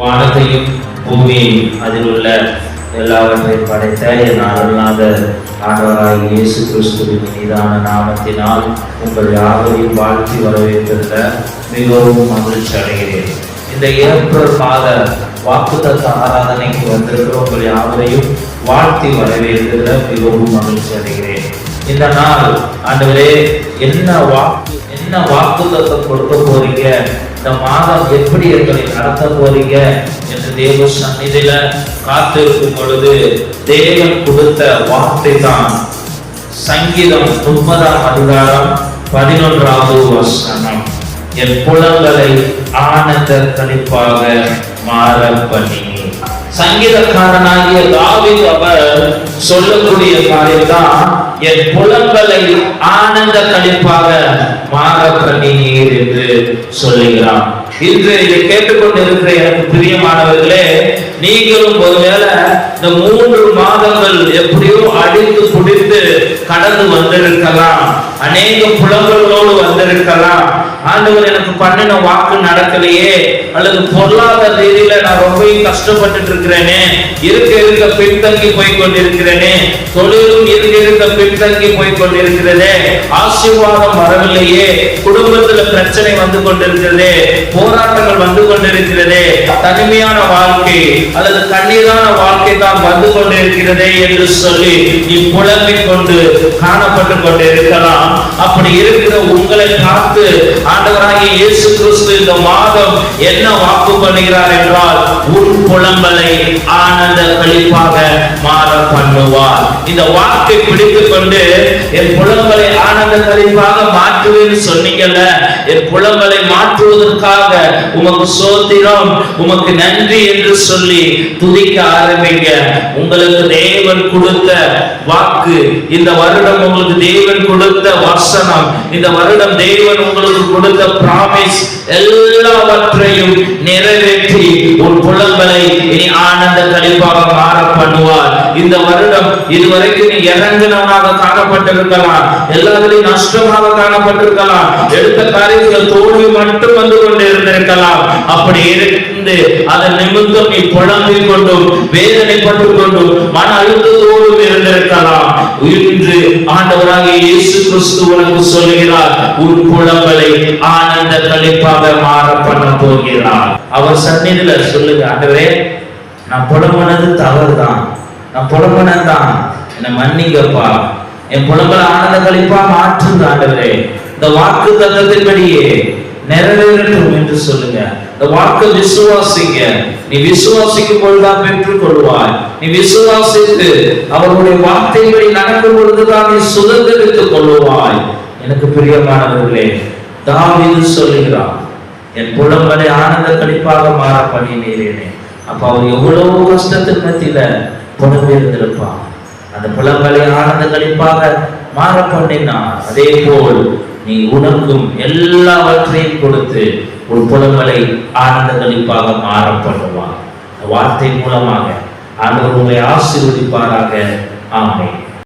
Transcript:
வானத்தையும் பூமியையும் அதில் உள்ள எல்லாவற்றையும் படைத்த என் அருள்நாத ஆண்டவராக இயேசு கிறிஸ்துவின் மீதான நாமத்தினால் உங்கள் யாவரையும் வாழ்த்தி வரவேற்கிறத மிகவும் மகிழ்ச்சி அடைகிறேன். இந்த ஏப்ரல் மாத வாக்குத்தத்த ஆராதனைக்கு வந்திருக்கிற உங்கள் யாவரையும் வாழ்த்தி வரவேற்கிறத மிகவும் மகிழ்ச்சி அடைகிறேன். இந்த நாள் ஆண்டவரே என்ன வாக்கு என்ன வாக்குத்தத்தம் கொடுக்க போறீங்க? இந்த மாதம் எப்படி எங்களை நடத்த போறீங்க? என்று தேவ சந்நிதியில காத்திருக்கும் பொழுது தேவன் கொடுத்த வார்த்தை தான் சங்கீதம் முப்பதாம் அதிகாரம் பதினொன்றாவது வசனம். என் புலங்களை ஆனந்த கணிப்பாக மாற பண்ணி சங்கீதக்காரனாகிய தாவீது அவர் சொல்லக்கூடிய காரியம்தான் என் புலங்களை ஆனந்த கழிப்பாக மாற பண்ணினீர் என்று சொல்லுகிறான். இன்று இதை கேட்டுக்கொண்டிருக்கிற எனக்கு பிரியமானவர்களே நீங்களும் ஒருவேளை இந்த மூன்று மாதங்கள் எப்படியோ அடித்து புடித்து கடந்து வந்திருக்கலாம். அநேக புலங்களோடு வந்திருக்கலாம். ஆண்டவர் எனக்கு பண்ணின வாக்கு நடக்கலையே அல்லது பொருளாதார ரீதியில நான் ரொம்ப கஷ்டப்பட்டுட்டு இருக்கிறேனே இருக்க இருக்க பின்தங்கி போய் கொண்டிருக்கிறேனே தொழிலும் இருக்க இருக்க பின்தங்கி போய் கொண்டிருக்கிறதே ஆசீர்வாதம் வரவில்லையே குடும்பத்துல பிரச்சனை வந்து கொண்டிருக்கிறதே போராட்டங்கள் வந்து கொண்டிருக்கிறதே தனிமையான வாழ்க்கை அல்லது கண்ணீரான வாழ்க்கை தான் வந்து கொண்டிருக்கிறதே என்று சொல்லி நீ புலம்பிக் கொண்டு காணப்பட்டு கொண்டிருக்கலாம். அப்படி இருக்கிற உங்களை பார்த்து ஆண்டவராகிய இயேசு கிறிஸ்து இந்த மாதம் என்ன வாக்கு பண்ணுகிறார் என்றால் உன் புலம்பலை ஆனந்த கழிப்பாக மாற பண்ணுவார். இந்த வாக்கை பிடித்துக் கொண்டு என் புலம்பலை ஆனந்த கழிப்பாக மாற்றுவேன்னு சொன்னீங்கல்ல என் புலம்பலை மாற்றுவதற்காக உமக்கு சோத்திரம் உமக்கு நன்றி என்று சொல்லி துதிக்க ஆரம்பிங்க. உங்களுக்கு தேவன் கொடுத்த வாக்கு இந்த வருடம் உங்களுக்கு தேவன் கொடுத்த வசனம் இந்த வருடம் தேவன் உங்களுக்கு கொடுத்த பிராமிஸ் எல்லாவற்றையும் நிறைவேற்றி உன் புலம்பலை இனி ஆனந்த கழிப்பாக மாற பண்ணுவார் இந்த வருடம் இதுவரைக்கும் நீ இறங்கினவனாக காணப்பட்டிருக்கலாம். எல்லாத்திலையும் நஷ்டமாக காணப்பட்டிருக்கலாம். எடுத்த காரியங்கள் தோல்வி மட்டும் வந்து கொண்டு இருந்திருக்கலாம். அப்படி இருந்து அதன் நிமித்தம் நீ புலம்பிக் கொண்டும் வேதனைப்பட்டுக் கொண்டும் மன அழுத்தத்தோடும் இருந்திருக்கலாம். இன்று ஆண்டவராக இயேசு கிறிஸ்து உனக்கு சொல்லுகிறார் உன் புலம்பலை ஆனந்த கழிப்பாக மாற பண்ண போகிறார் அவர் சந்நிதியில சொல்லுங்க ஆகவே நான் புலம்புனது தவறுதான். நான் புலம்புனதான் என்னை மன்னிங்கப்பா. என் புலம்பல ஆனந்த கழிப்பா மாற்றுங்க ஆண்டவரே. இந்த வாக்கு தத்தத்தின்படியே நிறைவேறட்டும் என்று சொல்லுங்க. இந்த வாக்கு விசுவாசிங்க. நீ விசுவாசிக்கும் பொழுதுதான் பெற்றுக் கொள்வாய் நீ விசுவாசித்து அவருடைய வார்த்தைகளை நடக்கும் பொழுதுதான் நீ சுதந்திரித்துக் கொள்வாய் எனக்கு பிரியமானவர்களே தாவிது சொல்லுகிறான் என் புலம்பலை ஆனந்த கழிப்பாக மாற பண்ணினேனே அப்ப அவர் எவ்வளவு கஷ்டத்தின் மத்தியில புலம்பி இருந்திருப்பான். அந்த புலம்பலை ஆனந்த கழிப்பாக மாற பண்ணினான். அதே போல் நீ உனக்கும் எல்லாவற்றையும் கொடுத்து உன் புலங்களை ஆனந்த கழிப்பாக மாற பண்ணுவான் வார்த்தை மூலமாக ஆண்டவர் உங்களை ஆசீர்வதிப்பாராக. ஆமை